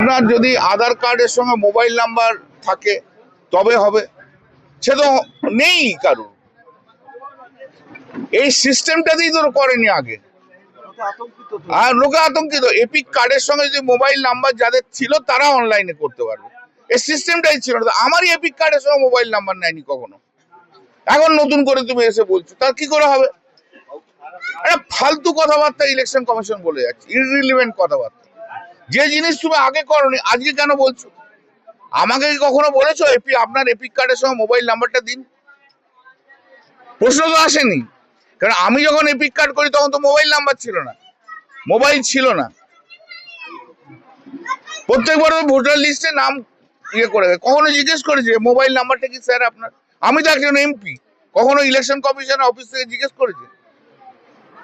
আপনার যদি আধার কার্ডের সঙ্গে মোবাইল নাম্বার থাকে, তবে হবে। সে তো নেই কারোর। এই সিস্টেমটা সিস্টেমটাতেই তো করেনি আগে। আর লোকে আতঙ্কিত। এপিক কার্ডের সঙ্গে যদি মোবাইল নাম্বার যাদের ছিল, তারা অনলাইনে করতে পারবে। এই সিস্টেমটাই ছিল না। আমারই এপিক কার্ডের সঙ্গে মোবাইল নাম্বার নেয়নি কখনো। এখন নতুন করে তুমি এসে বলছো, তার কি করে হবে? ফালতু কথাবার্তা ইলেকশন কমিশন বলে যাচ্ছে। ইররিলিভেন্ট কথাবার্তা। যে জিনিস তুমি আগে করনি, আজকে কেন বলছো? আমাকে কি কখনো বলেছ এপি আপনার এপিক কার্ডের সঙ্গে মোবাইল নাম্বারটা দিন? প্রশ্ন তো আসেনি। কারণ আমি যখন এপিক কার্ড করি, তখন তো মোবাইল নাম্বার ছিল না। মোবাইল ছিল না। প্রত্যেকবার ভোটার লিস্টে নাম ইয়ে করে। কখনো জিজ্ঞেস করেছে মোবাইল নাম্বারটা কি স্যার আপনার? আমি তো একজন এমপি কখনো ইলেকশন কমিশন অফিস থেকে জিজ্ঞেস করেছে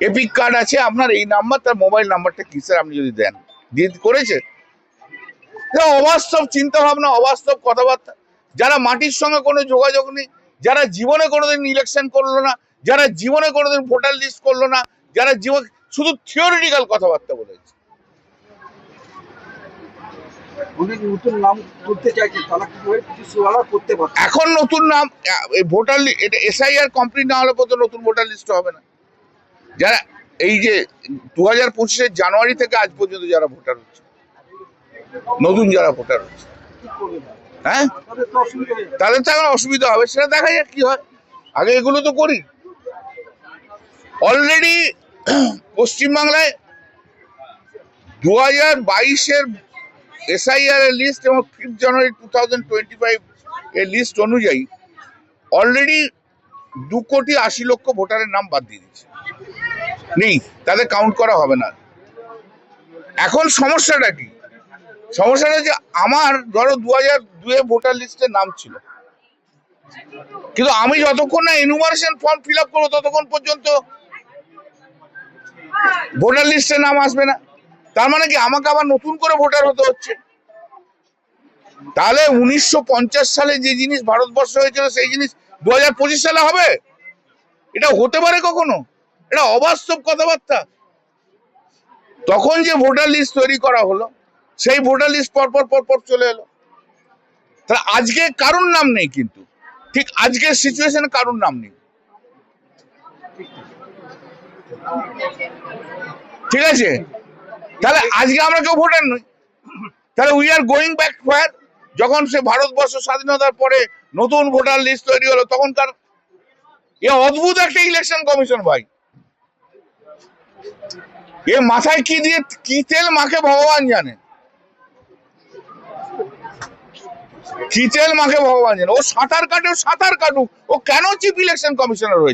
এপিক কার্ড আছে আপনার, এই নাম্বার তার মোবাইল নাম্বারটা কি স্যার আপনি যদি দেন। দিয়ে করেছে। অবাস্তব চিন্তা ভাবনা অবাস্তব কথাবার্তা। যারা মাটির সঙ্গে কোনো যোগাযোগ নেই যারা জীবনে কোনোদিন ইলেকশন করল না যারা জীবনে কোনোদিন ভোটার লিস্ট করল না যারা জীবন শুধু থিওরিটিক্যাল কথাবার্তা বলেছে এখন নতুন নাম ভোটার এটা এসআইআর কমপ্লিট না হলে পর্যন্ত নতুন ভোটার লিস্ট হবে না। যারা এই যে দু হাজার পঁচিশের জানুয়ারি থেকে আজ পর্যন্ত যারা ভোটার হচ্ছে, নতুন যারা ভোটার হচ্ছে? হ্যাঁ? তাদের তো এখন অসুবিধা হবে, সেটা দেখা যাক কি হয়। আগে এগুলো তো করি। অলরেডি পশ্চিমবাংলায় দু হাজার বাইশের এসআইআর এর লিস্ট এবং fifth January two thousand twenty five এর লিস্ট অনুযায়ী অলরেডি দু কোটি আশি লক্ষ ভোটারের নাম বাদ দিয়ে দিচ্ছে নেই, তাদের কাউন্ট করা হবে না। এখন সমস্যাটা কি? সমস্যাটা যে আমার ধরো দু হাজার দুয়ে ভোটার লিস্টের নাম ছিল। কিন্তু আমি যতক্ষণ না এনুমারেশন ফর্ম ফিল আপ করব, ততক্ষণ পর্যন্ত ভোটার লিস্টে নাম আসবে না। তার মানে কি? আমাকে আবার নতুন করে ভোটার হতে হচ্ছে। তাহলে উনিশশো পঞ্চাশ সালে যে জিনিস ভারতবর্ষ হয়েছিল, সেই জিনিস দু সালে হবে? এটা হতে পারে কখনো? এটা অবাস্তব কথাবার্তা। তখন যে ভোটার লিস্ট তৈরি করা হলো, সেই ভোটার লিস্ট পরপর পরপর চলে এলো। তাহলে আজকে কারুর নাম নেই কিন্তু? ঠিক আজকের সিচুয়েশনে কারুর নাম নেই? ঠিক আছে? তাহলে আজকে আমরা কেউ ভোটার নই। তাহলে we are going back fire যখন সে ভারতবর্ষ স্বাধীনতার পরে নতুন ভোটার লিস্ট তৈরি হলো তখনকার এ অদ্ভুত একটা ইলেকশন কমিশন ভাই। এ মাথায় কি দিয়ে, কি তেল মাকে ভগবান জানে? কি তেল মাকে ভগবান জানে? ও সাঁতার কাটে, ও সাঁতার কাটুক। ও কেন চিফ ইলেকশন কমিশনার হয়েছে?